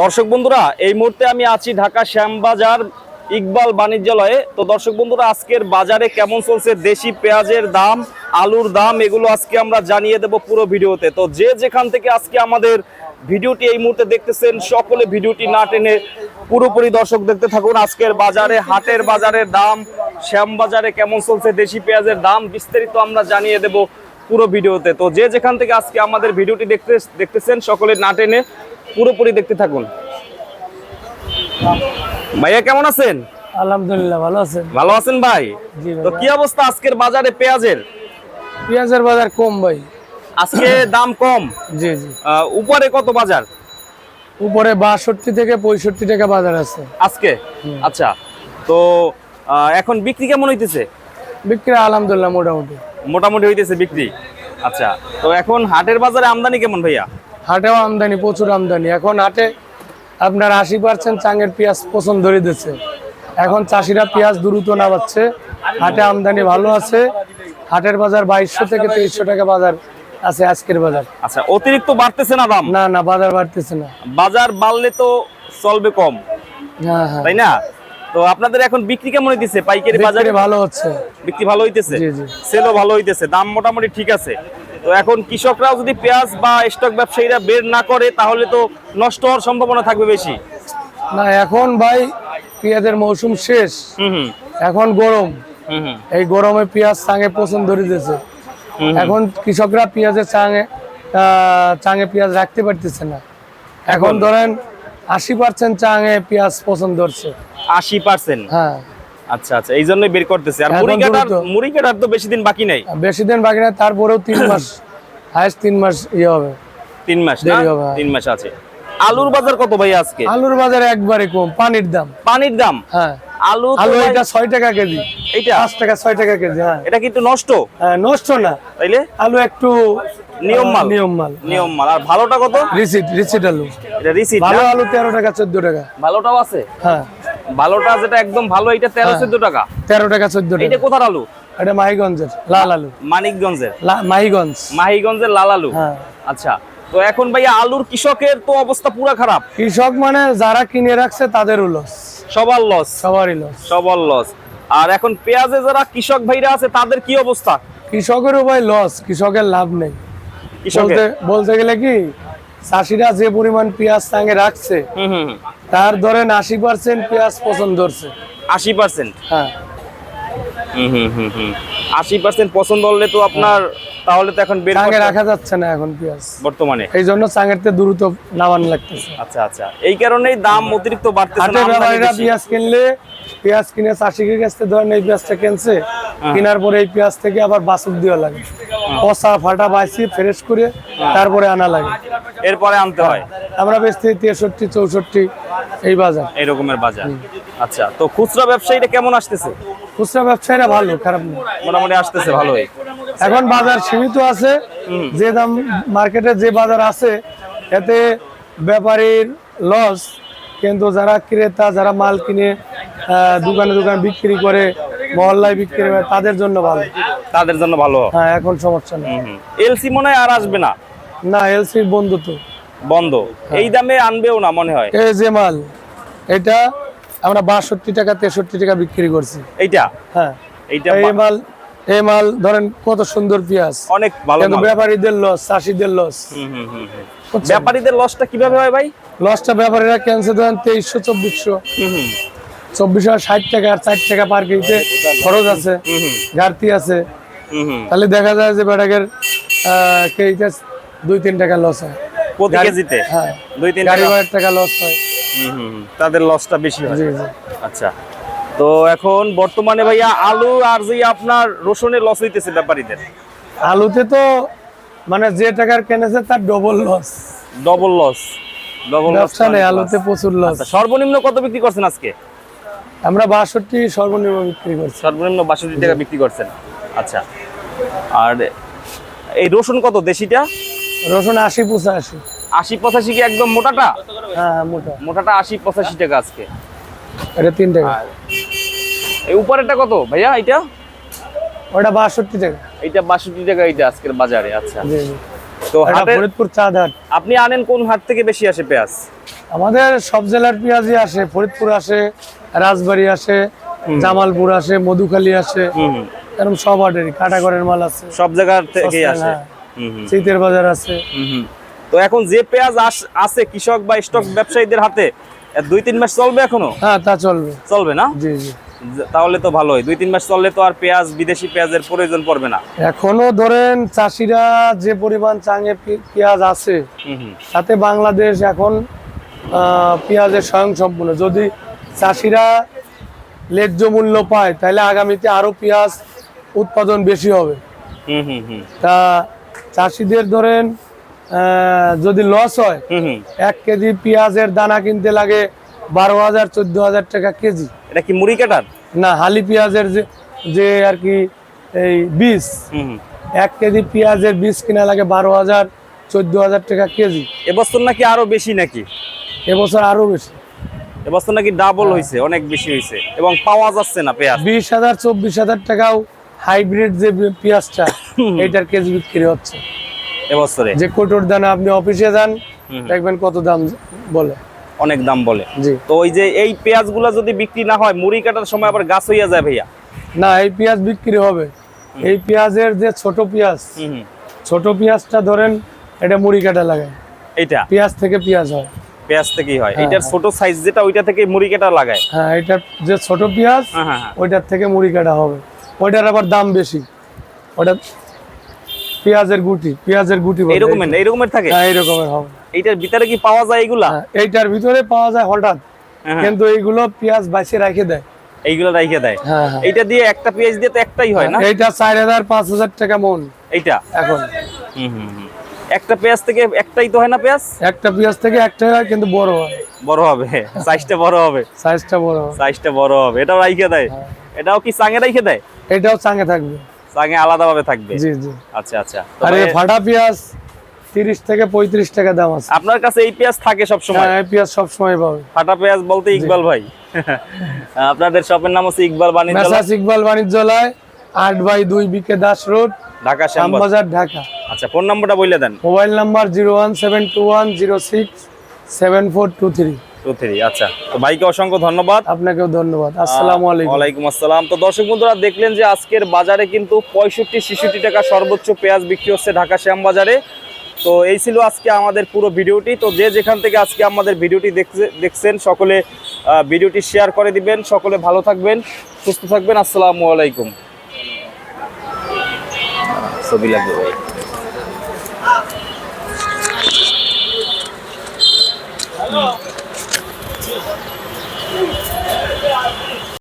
দর্শক বন্ধুরা, এই মুহূর্তে আমি আছি ঢাকা শ্যামবাজার ইকবাল বাণিজ্যালয়ে। তো দর্শক বন্ধুরা, আজকের বাজারে কেমন চলছে? দেশি পেঁয়াজের দাম, আলুর দাম, এগুলো আজকে আমরা জানিয়ে দেব পুরো ভিডিওতে। তো যে যেখান থেকে আজকে আমাদের ভিডিওটি এই মুহূর্তে দেখতেছেন, সকলে ভিডিওটি না টেনে পুরোপুরি দর্শক দেখতে থাকুন। আজকের বাজারে, হাটের বাজারের দাম, শ্যামবাজারে কেমন চলছে? দেশি পেঁয়াজের দাম বিস্তারিত আমরা জানিয়ে দেব পুরো ভিডিওতে। তো যে যেখান থেকে আজকে আমাদের ভিডিওটি দেখতে দেখতেছেন সকলে না টেনে পুরোপুরি দেখতে থাকুন। ভাইয়া কেমন আছেন? আলহামদুলিল্লাহ ভালো আছেন? ভালো আছেন ভাই? তো কি অবস্থা আজকের বাজারে পেঁয়াজের? পেঁয়াজের বাজার কম ভাই। আজকে দাম কম। জি জি। উপরে কত বাজার? উপরে বাষট্টি থেকে পঁয়ষট্টি টাকা বাজার আছে। আজকে? আচ্ছা। তো এখন বিক্রি কেমন হইতেছে? বিক্রি আলহামদুলিল্লাহ মোটামুটি। মোটামুটি হইতেছে বিক্রি। আচ্ছা তো এখন হাটের বাজারে আমদানি কেমন ভাইয়া? হাটেও আমদানি প্রচুর আমদানি। এখন হাটে আপনার আশি পার্সেন্ট চাঙের পেঁয়াজ পছন্দ ধরে দিচ্ছে এখন চাষিরা পেঁয়াজ দ্রুত নামাচ্ছে। হাটে আমদানি ভালো আছে। হাটের বাজার বাইশশো থেকে তেইশশো টাকা বাজার আছে আজকের বাজার। আচ্ছা অতিরিক্ত বাড়তেছে না দাম? না না বাজার বাড়তেছে না। বাজার বাড়লে তো চলবে কম। হ্যাঁ হ্যাঁ। তাই না? তো আপনাদের এখন বিক্রি কেমন হইতেছে? পাইকারি বাজারে ভালো হচ্ছে। বিক্রি ভালো হইতেছে। সেলও ভালো হইতেছে দাম মোটামুটি ঠিক আছে। তো এখন কৃষকরাও যদি পেঁয়াজ বা স্টক ব্যবসায়ীরা বের না করে তাহলে তো নষ্ট হওয়ার সম্ভাবনা থাকবে বেশি। না এখন ভাই পেঁয়াজের মৌসুম শেষ। এখন গরম। এই গরমে পেঁয়াজ চাঙে পছন্দ ধরে দিয়েছে। এখন কৃষকরা পেঁয়াজের চাঙে চাঙে পেঁয়াজ রাখতে পারতেছে না। এখন এখন? ধরেন আশি পার্সেন্ট চাঙে পেঁয়াজ পছন্দ ধরছে। আশি পার্সেন্ট। হ্যাঁ। আচ্ছা আচ্ছা এই জন্যই বের করতেছে। আর মুড়ি কাটার মুড়ি কাটার তো বেশি দিন বাকি নাই। বেশি দিন বাকি না তারপরেও তিন মাস হায়েস্ট তিন মাস ইয়ে হবে। তিন মাস না? হ্যাঁ। তিন মাস আছে। আলুর বাজার কত ভাই আজকে? আলুর বাজার একবারে কম পানির দাম। পানির দাম? হ্যাঁ। আলু আলু এটা টাকা কেজি। পাঁচ টাকা ছয় টাকা কেজি হ্যাঁ। এটা কিন্তু নষ্ট? হ্যাঁ, নষ্ট না। তাইলে? আলু একটু নিয়ম মাল। নিয়ম মাল নিয়ম মাল। আর ভালোটা কত? রিসিট রিসিট আলু। এটা রিসিট ভালো আলু তেরো টাকা চোদ্দ টাকা। ভালোটাও আছে? হ্যাঁ। ভালোটা যেটা একদম ভালো এটা তেরো হ্যাঁ। চোদ্দ টাকা। তেরো টাকা চোদ্দ এটা কোথার আলু? এটা মাহিগঞ্জের লাল আলু। মানিকগঞ্জের? মাহিগঞ্জ। মাহিগঞ্জের লাল আলু? হ্যাঁ। আচ্ছা তো এখন ভাইয়া আলুর কৃষকের তো অবস্থা পুরা খারাপ। কৃষক মানে যারা কিনে রাখছে তাদের লস সবার লস সবারই লস সবার লস আর এখন পেঁয়াজে যারা কৃষক ভাইরা আছে তাদের কি অবস্থা? কৃষকের ভাই লস কৃষকের লাভ নেই। বলতে বলতে গেলে কি চাষিরা যে পরিমাণ পেঁয়াজ সঙ্গে রাখছে তার ধরেন আশি পার্সেন্ট পেঁয়াজ পছন্দ ধরছে আশি পার্সেন্ট হ্যাঁ। হুম হুম হুম হুম। আশি পার্সেন্ট পছন্দ হলে তো আপনার তাহলে তো এখন রাখা যাচ্ছে না এখন পেঁয়াজ। বর্তমানে। এই জন্য চাঙেরতে দ্রুত নামান লাগতেছে। আচ্ছা আচ্ছা। এই কারণেই দাম অতিরিক্ত বাড়তেছে হাটে ব্যাপারীরা পেঁয়াজ কিনলে পেঁয়াজ কিনে চাষিকের কাছ ধরেন এই পেঁয়াজটা কিনছে হ্যাঁ। কেনার পরে এই পেঁয়াজ থেকে আবার বাসুক দেওয়া লাগে। পচা ফাটা বাইসি ফ্রেশ করে হ্যাঁ। তারপরে আনা লাগে। এরপরে আনতে হয়। আমরা বেচতে তেষট্টি চৌষট্টি এই বাজার। এই রকমের বাজার। আচ্ছা তো খুচরা ব্যবসায়ীরা কেমন আসতেছে? খুচরা ব্যবসায়ীরা ভালো খারাপ মোটামুটি আসতেছে ভালোই। এখন বাজার সীমিত আছে। যে দাম মার্কেটে যে বাজার আছে এতে ব্যাপারীর লস কিন্তু যারা ক্রেতা যারা মাল কিনে দোকানে দোকানে বিক্রি করে মহল্লায় বিক্রি করে তাদের জন্য ভালো। তাদের জন্য ভালো। হ্যাঁ এখন সমস্যা নেই। এলসি মনে হয় আর আসবে না। না এলসির বন্ধু তো। বন্ধ। এই দামে আনবেও না মনে হয়? এই যে মাল এটা আমরা বাষট্টি টাকা তেষট্টি টাকা বিক্রি করছি। এইটা? হ্যাঁ। এইটা এই মাল এই মাল ধরেন কত সুন্দর পেঁয়াজ। অনেক ভালো কিন্তু ব্যাপারীদের লস চাষিদের লস হুম, হুম, হুম, হুম। ব্যাপারীদের লসটা কীভাবে হয় ভাই? লসটা ব্যাপারীরা ক্যান্সেল ধরেন তেইশশো চব্বিশশো। হুম, হুম, চব্বিশশো ষাট টাকা আর ষাট টাকা পার কেজিতে খরচ আছে হুম, হুম, ঘাটতি আছে। তাহলে দেখা যায় যে বেটাকের কেজিতে দুই তিন টাকা লস হয়। প্রতি কেজিতে? হ্যাঁ। দুই তিন গাড়ি টাকা? ভাড়ার টাকা লস হয়। হুম, হুম, হুম। তাদের লসটা বেশি হয়। আচ্ছা। তো এখন বর্তমানে ভাইয়া আলু আর যে আপনার রসুনের লস হইতেছে ব্যাপারীদের? আলুতে তো মানে যে টাকার কেনেছে তার double loss double loss double loss নেই আলুতে প্রচুর লস আচ্ছা সর্বনিম্ন কত বিক্রি করছেন আজকে? আমরা বাষট্টি সর্বনিম্ন বিক্রি করছি। সর্বনিম্ন বাষট্টি টাকা বিক্রি করছেন। আচ্ছা। আর এই রসুন কত দেশিটা? রসুন আশি পঁচাশি। আশি পঁচাশি কি একদম মোটাটা? হ্যাঁ মোটা। মোটাটা আশি পঁচাশি টাকা আজকে। এটা তিন টাকা। এই উপরেরটা কত ভাইয়া এটা? ওটা বাষট্টি টাকা। বাষট্টি টাকা এইটা আজকের বাজারে আচ্ছা। তো ফরিদপুর চাঁদ হাট। আপনি আনেন কোন হাট থেকে বেশি আসে পেঁয়াজ? আমাদের সব জেলার পেঁয়াজই আসে। ফরিদপুর আসে রাজবাড়ি আসে জামালপুর আসে মধুখালী আসে। এরকম সব হাটেরই কাটাগড়ের মাল আছে। সব জায়গার থেকেই সস্তা, আসে। হ্যাঁ। শীতের বাজার আছে। তো এখন যে পেঁয়াজ আছে কৃষক বা স্টক ব্যবসায়ীদের হাতে দুই তিন মাস চলবে এখনও? হ্যাঁ তা চলবে। চলবে না? জি জি। তাহলে তো ভালোই। দুই তিন মাস চললে তো আর পেঁয়াজ বিদেশি পেঁয়াজের প্রয়োজন পড়বে না। এখনও ধরেন চাষিরা যে পরিমাণ চাঙে পেঁয়াজ আছে তাতে বাংলাদেশ এখন পেঁয়াজের স্বয়ংসম্পূর্ণ। যদি চাষিরা ন্যায্য মূল্য পায় তাহলে আগামীতে আরও পেঁয়াজ উৎপাদন বেশি হবে। হুম হুম হুম। তা চাষিদের ধরেন যদি লস হয় এক কেজি পেঁয়াজের দানা কিনতে লাগে বারো হাজার চোদ্দ হাজার টাকা কেজি। এটা কি মুড়ি কাটার? না হালি পেঁয়াজের যে যে আর কি এই বীজ এক কেজি পেঁয়াজের বীজ কিনা লাগে বারো হাজার চোদ্দ হাজার টাকা কেজি। এবছর নাকি আরও বেশি নাকি? এবছর আরও বেশি। এবছর নাকি ডাবল হয়েছে অনেক বেশি হয়েছে এবং পাওয়া যাচ্ছে না পেঁয়াজ। বিশ হাজার চব্বিশ হাজার টাকাও হাইব্রিড যে পেঁয়াজটা এইটার কেজি বিক্রি হচ্ছে। এবছরে? যে কোটোর দানা আপনি অফিসে যান দেখবেন কত দাম বলে। অনেক দাম বলে। জি। তো ওই যে এই পেঁয়াজগুলো যদি বিক্রি না হয় মুড়ি কাটার সময় আবার গাছ হইয়া যায় ভাইয়া? না এই পেঁয়াজ বিক্রি হবে। এই পেঁয়াজের যে ছোট পেঁয়াজ। ছোট পেঁয়াজটা ধরেন এটা মুড়ি কাটা লাগে এইটা? পেঁয়াজ থেকে পেঁয়াজ হয়। পেঁয়াজ থেকেই হয়। হ্যাঁ, এটার ছোট সাইজ যেটা ওইটা থেকে মুড়ি কাটা লাগায়? হ্যাঁ এটা যে ছোট পেঁয়াজ হ্যাঁ হ্যাঁ হ্যাঁ। ওইটার থেকে মুড়ি কাটা হবে। ওইটার আবার দাম বেশি। ওটা পেঁয়াজের গুটি পেঁয়াজের গুটি বলে। এইরকমের এইরকমের থাকে? হ্যাঁ এইরকমের হবে। এইটার ভিতরে কি পাওয়া যায় এইগুলা হ্যাঁ, এইটার ভিতরে পাওয়া যায় হঠাৎ হ্যাঁ, কিন্তু এইগুলো পেঁয়াজ বাইসে রেখে দেয়। এইগুলো রাইখে দেয়? হ্যাঁ হ্যাঁ। এইটা দিয়ে একটা পেঁয়াজ দিয়ে তো একটাই হয় না? এইটা চার হাজার পাঁচ হাজার টাকা মন। এইটা? এখন। হুম হুম। একটা পেঁয়াজ থেকে একটাই তো হয় না পেঁয়াজ? একটা পেঁয়াজ থেকে একটা হয় কিন্তু বড় হয়। বড় হবে। সাইজটা বড় হবে। সাইজটা বড় হয় সাইজটা বড় হবে। এটাও রাইখে দেয়। হ্যাঁ। এটাও কি চাঙে রাইখে দেয়? এটাও চাঙে থাকবে। চাঙে আলাদা ভাবে থাকবে? জি জি। আচ্ছা আচ্ছা। আর এই ফাটা পেঁয়াজ তিরিশ থেকে পঁয়ত্রিশ টাকা দাম আছে। আপনার কাছে এই পেঁয়াজ থাকে সব সময় হ্যাঁ পেঁয়াজ সবসময় পাবে। ফাটা পেঁয়াজ বলতে ইকবাল ভাই। আপনাদের শপের নাম হচ্ছে ইকবাল বাণিজ্য মেসাস ইকবাল বাণিজ্যালয় আট বাই দুই বিকে দাস রোড ঢাকা শ্যামবাজার। ঢাকা। আচ্ছা ফোন নাম্বারটা বলে দেন। Mobile number zero one seven two three আচ্ছা। তো ভাইকে অসংখ্য ধন্যবাদ। আপনাকেও ধন্যবাদ। আসসালামু আলাইকুম। ওয়ালাইকুম আসসালাম। তো দর্শক বন্ধুরা দেখলেন যে আজকের বাজারে কিন্তু পঁয়ষট্টি ছেষট্টি টাকা সর্বোচ্চ পেঁয়াজ বিক্রি হচ্ছে ঢাকা শ্যাম বাজারে তো এই ছিল আজকে আমাদের পুরো ভিডিওটি। তো যে যেখান থেকে আজকে আমাদের ভিডিওটি দেখছে- দেখছেন সকলে ভিডিওটি শেয়ার করে দিবেন। সকলে ভালো থাকবেন সুস্থ থাকবেন। আসসালামু আলাইকুম। ছবি লাগবে ভাই।